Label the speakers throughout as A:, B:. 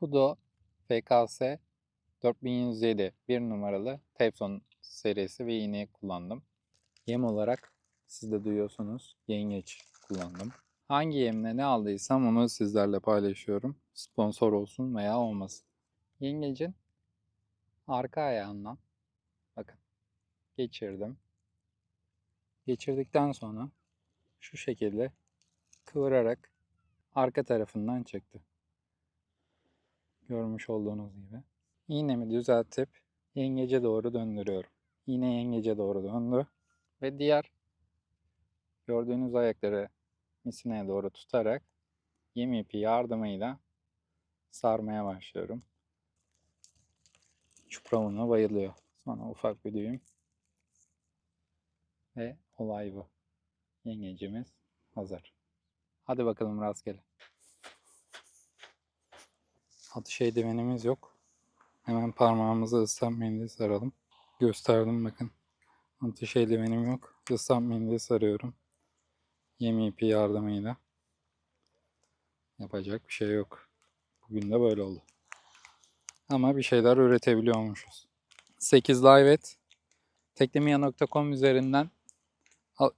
A: Fudo FKS 4107 bir numaralı Teflon serisi ve iğneyi kullandım. Yem olarak siz de duyuyorsunuz yengeç kullandım. Hangi yemle ne aldıysam onu sizlerle paylaşıyorum. Sponsor olsun veya olmasın. Yengecin arka ayağından bakın geçirdim. Geçirdikten sonra şu şekilde kıvırarak arka tarafından çıktı. Görmüş olduğunuz gibi. İğnemi düzeltip yengece doğru döndürüyorum. Yine yengece doğru döndü. Ve diğer gördüğünüz ayakları misineye doğru tutarak yem ipi yardımıyla sarmaya başlıyorum. Çupra bayılıyor. Sonra ufak bir düğüm. Ve olay bu. Yengecimiz hazır. Hadi bakalım rastgele. Atış eldivenimiz yok. Hemen parmağımızı ıslak saralım. Gösterdim bakın. Atış eldivenim yok. Islak mendil sarıyorum. Yem ipi yardımıyla. Yapacak bir şey yok. Bugün de böyle oldu. Ama bir şeyler üretebiliyormuşuz. 8 Livet teklemiya.com üzerinden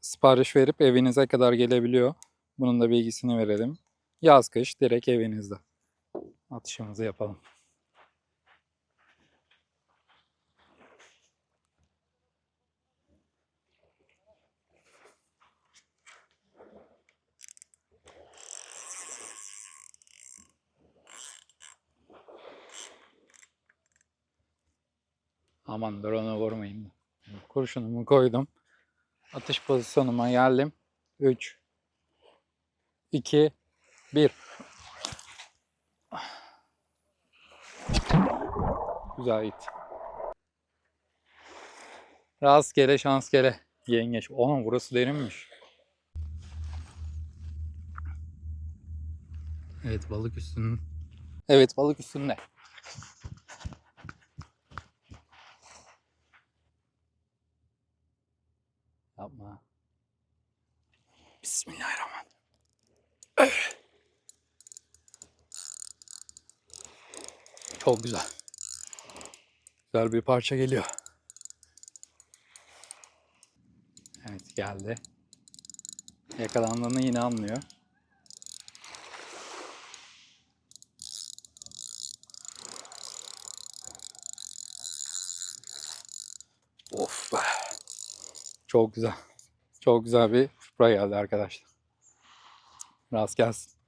A: sipariş verip evinize kadar gelebiliyor. Bunun da bilgisini verelim. Yaz kış direkt evinizde. Atışımızı yapalım. Aman drone'u vurmayayım. Kurşunumu koydum. Atış pozisyonuma geldim. 3 2 1 Güzel git. Rastgele şansgele. Yengeç. Oğlum burası derinmiş. Evet balık üstünün. Evet balık üstünde. Yapma. Bismillahirrahmanirrahim. Çok güzel. Güzel bir parça geliyor. Evet geldi. Yakalandığını yine anlıyor. Of be. Çok güzel. Çok güzel bir çupra geldi arkadaşlar. Rast gelsin.